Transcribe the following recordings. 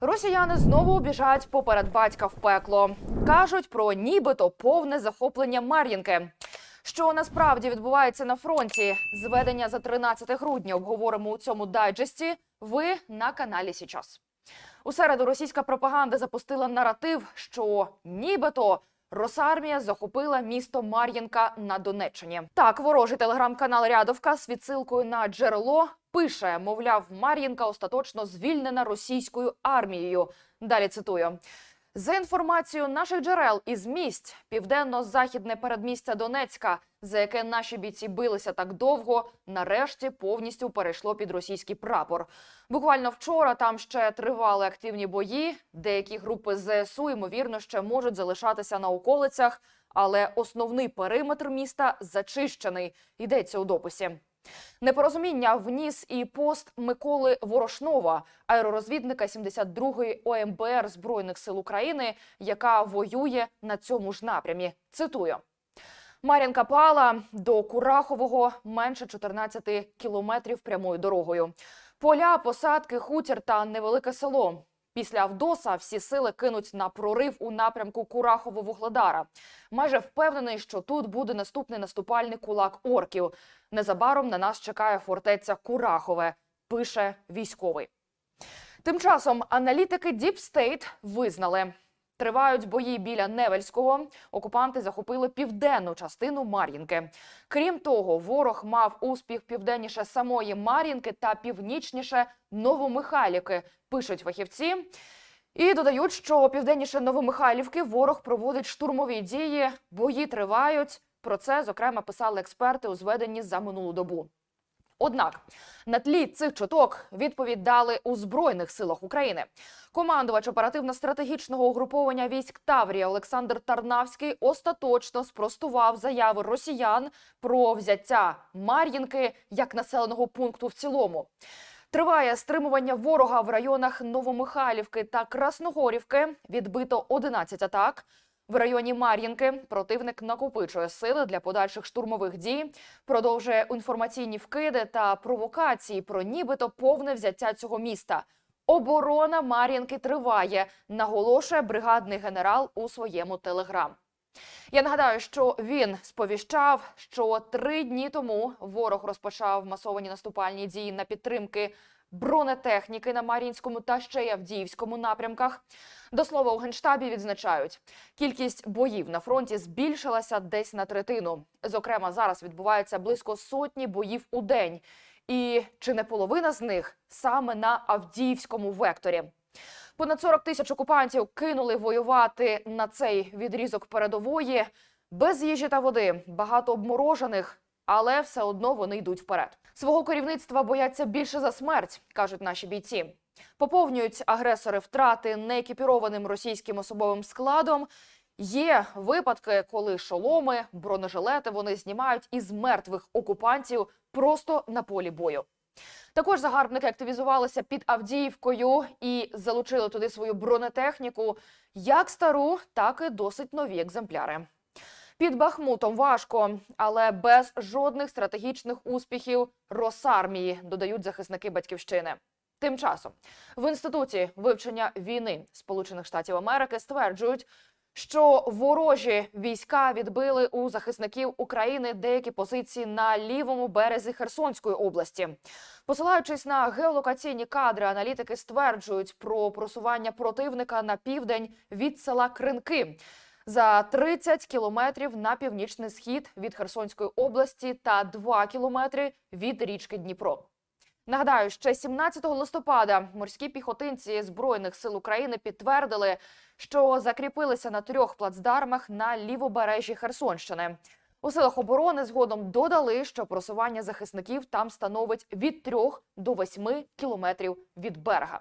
Росіяни знову обіжають поперед батька в пекло. кажуть про нібито повне захоплення Мар'їнки. Що насправді відбувається на фронті? Зведення за 13 грудня обговоримо у цьому дайджесті. Ви на каналі Січас. У середу російська пропаганда запустила наратив, що нібито Росармія захопила місто Мар'їнка на Донеччині. Так, ворожий телеграм-канал Рядовка з відсилкою на джерело пише: мовляв, Мар'їнка остаточно звільнена російською армією. Далі цитую. За інформацією наших джерел із місць південно-західне передмістя Донецька, за яке наші бійці билися так довго, нарешті повністю перейшло під російський прапор. Буквально вчора там ще тривали активні бої. Деякі групи ЗСУ ймовірно ще можуть залишатися на околицях, але основний периметр міста зачищений. Йдеться у дописі. Непорозуміння вніс і пост Миколи Ворошнова, аеророзвідника 72-ї ОМБР Збройних сил України, яка воює на цьому ж напрямі. Цитую. Мар'їнка пала до Курахового менше 14 кілометрів прямою дорогою. Поля, посадки, хутір та невелике село. Після Авдоса всі сили кинуть на прорив у напрямку Курахово-Вугледара. Майже впевнений, що тут буде наступний наступальний кулак орків. Незабаром на нас чекає фортеця Курахове, пише військовий. Тим часом аналітики Deep State визнали. Тривають бої біля Невельського. Окупанти захопили південну частину Мар'їнки. Крім того, ворог мав успіх південніше самої Мар'їнки та північніше Новомихайлівки, пишуть фахівці. І додають, що південніше Новомихайлівки ворог проводить штурмові дії, бої тривають. Про це зокрема писали експерти у зведенні за минулу добу. Однак на тлі цих чуток відповідь дали у збройних силах України. Командувач оперативно-стратегічного угруповання військ Таврія Олександр Тарнавський остаточно спростував заяви росіян про взяття Мар'їнки як населеного пункту в цілому. Триває стримування ворога в районах Новомихайлівки та Красногорівки. Відбито 11 атак. В районі Мар'їнки противник накопичує сили для подальших штурмових дій, продовжує інформаційні вкиди та провокації про нібито повне взяття цього міста. Оборона Мар'їнки триває, наголошує бригадний генерал у своєму телеграм. Я нагадаю, що він сповіщав, що три дні тому ворог розпочав масовані наступальні дії на підтримки бронетехніки на Мар'їнському та ще й Авдіївському напрямках. До слова, у генштабі відзначають, кількість боїв на фронті збільшилася десь на третину. Зокрема, зараз відбувається близько сотні боїв у день. І чи не половина з них саме на Авдіївському векторі? Понад 40 тисяч окупантів кинули воювати на цей відрізок передової без їжі та води, багато обморожених, але все одно вони йдуть вперед. Свого керівництва бояться більше за смерть, кажуть наші бійці. Поповнюють агресори втрати неекіпірованим російським особовим складом. Є випадки, коли шоломи, бронежилети вони знімають із мертвих окупантів просто на полі бою. Також загарбники активізувалися під Авдіївкою і залучили туди свою бронетехніку, як стару, так і досить нові екземпляри. Під Бахмутом важко, але без жодних стратегічних успіхів Росармії, додають захисники батьківщини. Тим часом в інституті вивчення війни Сполучених Штатів Америки стверджують, що ворожі війська відбили у захисників України деякі позиції на лівому березі Херсонської області. Посилаючись на геолокаційні кадри, аналітики стверджують про просування противника на південь від села Кринки за 30 кілометрів на північний схід від Херсонської області та 2 кілометри від річки Дніпро. Нагадаю, ще 17 листопада морські піхотинці збройних сил України підтвердили, що закріпилися на трьох плацдармах на лівобережжі Херсонщини. У силах оборони згодом додали, що просування захисників там становить від 3 до 8 кілометрів від берега.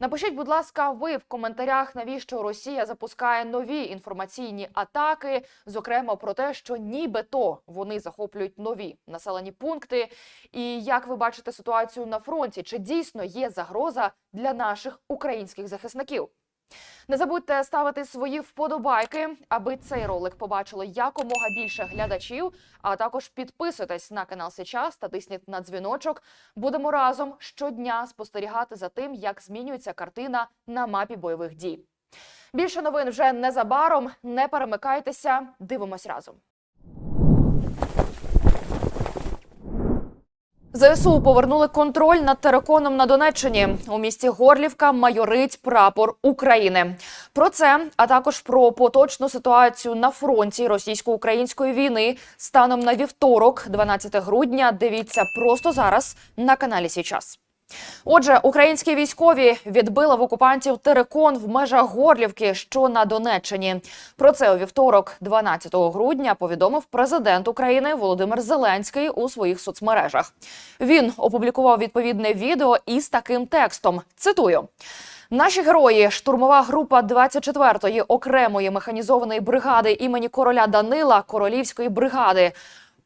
Напишіть, будь ласка, ви в коментарях, навіщо Росія запускає нові інформаційні атаки, зокрема про те, що нібито вони захоплюють нові населені пункти. І як ви бачите ситуацію на фронті? Чи дійсно є загроза для наших українських захисників? Не забудьте ставити свої вподобайки, аби цей ролик побачило якомога більше глядачів. А також підписуйтесь на канал Сейчас та тисніть на дзвіночок. Будемо разом щодня спостерігати за тим, як змінюється картина на мапі бойових дій. Більше новин вже незабаром. Не перемикайтеся, дивимось разом. ЗСУ повернули контроль над териконом на Донеччині. У місті Горлівка майорить прапор України. Про це, а також про поточну ситуацію на фронті російсько-української війни станом на вівторок, 12 грудня. Дивіться просто зараз на каналі Січас. Отже, українські військові відбили в окупантів терикон в межах Горлівки, що на Донеччині. Про це у вівторок, 12 грудня, повідомив президент України Володимир Зеленський у своїх соцмережах. Він опублікував відповідне відео із таким текстом. Цитую. Наші герої, штурмова група 24-ї окремої механізованої бригади імені короля Данила Королівської бригади.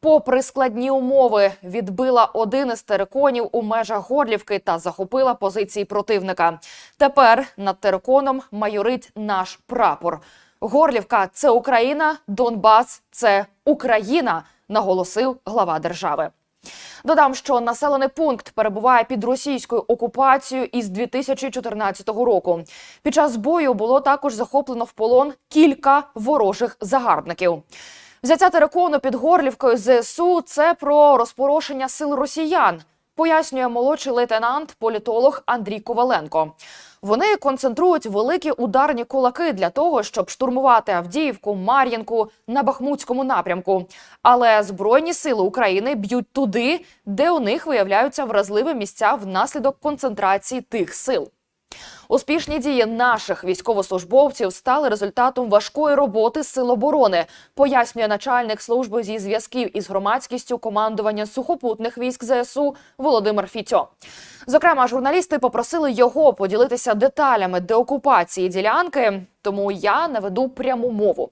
Попри складні умови, відбила один із териконів у межах Горлівки та захопила позиції противника. Тепер над териконом майорить наш прапор. Горлівка це Україна, Донбас це Україна, наголосив глава держави. Додам, що населений пункт перебуває під російською окупацією із 2014 року. Під час бою було також захоплено в полон кілька ворожих загарбників. Взяття терикону під Горлівкою ЗСУ – це про розпорошення сил росіян, пояснює молодший лейтенант, політолог Андрій Коваленко. Вони концентрують великі ударні кулаки для того, щоб штурмувати Авдіївку, Мар'їнку на Бахмутському напрямку. Але збройні сили України б'ють туди, де у них виявляються вразливі місця внаслідок концентрації тих сил. Успішні дії наших військовослужбовців стали результатом важкої роботи сил оборони, пояснює начальник служби зі зв'язків із громадськістю командування сухопутних військ ЗСУ Володимир Фітьо. Зокрема, журналісти попросили його поділитися деталями деокупації ділянки, тому я наведу пряму мову.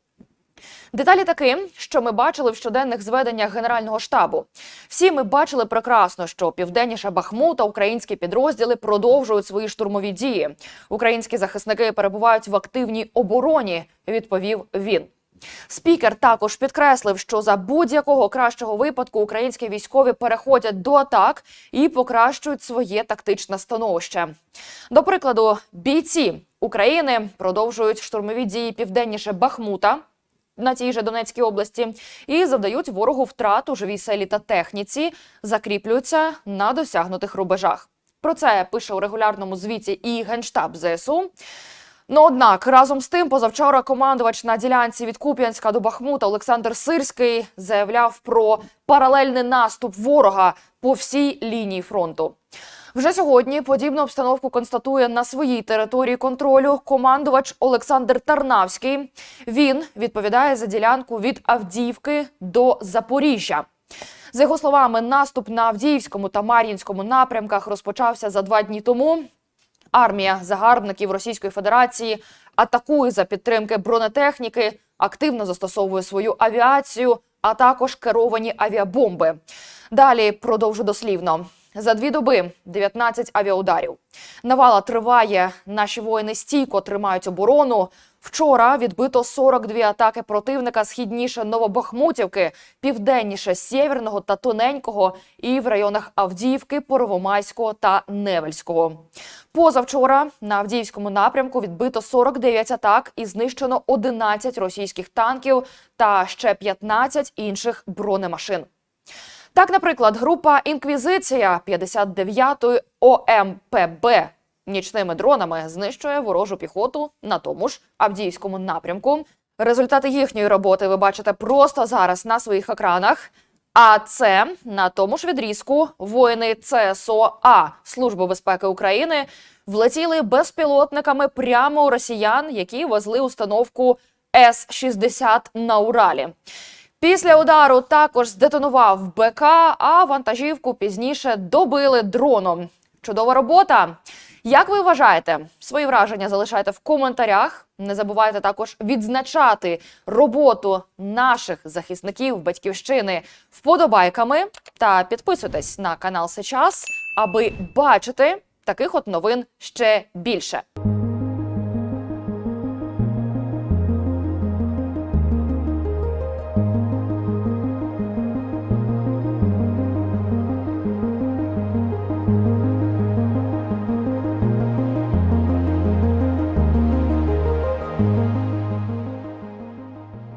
Деталі такі, що ми бачили в щоденних зведеннях Генерального штабу. Всі ми бачили прекрасно, що південніше Бахмута українські підрозділи продовжують свої штурмові дії. Українські захисники перебувають в активній обороні. Відповів він. Спікер також підкреслив, що за будь-якого кращого випадку українські військові переходять до атак і покращують своє тактичне становище. До прикладу, бійці України продовжують штурмові дії південніше Бахмута на тій же Донецькій області і завдають ворогу втрат у живій селі та техніці, закріплюються на досягнутих рубежах. Про це пише у регулярному звіті і генштаб ЗСУ. Ну, однак, разом з тим, позавчора командувач на ділянці від Куп'янська до Бахмута Олександр Сирський заявляв про паралельний наступ ворога по всій лінії фронту. Вже сьогодні подібну обстановку констатує на своїй території контролю командувач Олександр Тарнавський. Він відповідає за ділянку від Авдіївки до Запоріжжя. За його словами, наступ на Авдіївському та Мар'їнському напрямках розпочався за два дні тому. Армія загарбників Російської Федерації атакує за підтримки бронетехніки, активно застосовує свою авіацію, а також керовані авіабомби. Далі продовжу дослівно. За дві доби 19 авіаударів. Навала триває. Наші воїни стійко тримають оборону. Вчора відбито 42 атаки противника східніше Новобахмутівки, південніше Сєвєрного та Тоненького і в районах Авдіївки, Первомайського та Невельського. Позавчора на Авдіївському напрямку відбито 49 атак і знищено 11 російських танків та ще 15 інших бронемашин. Так, наприклад, група Інквізиція 59-ї ОМПБ нічними дронами знищує ворожу піхоту на тому ж Авдіївському напрямку. Результати їхньої роботи ви бачите просто зараз на своїх екранах. А це на тому ж відрізку воїни ЦСОА Служби безпеки України влетіли безпілотниками прямо у росіян, які везли установку С-60 на Уралі. Після удару також здетонував БК, а вантажівку пізніше добили дроном. Чудова робота. Як ви вважаєте, свої враження залишайте в коментарях. Не забувайте також відзначати роботу наших захисників батьківщини вподобайками та підписуйтесь на канал Сейчас, аби бачити таких от новин ще більше.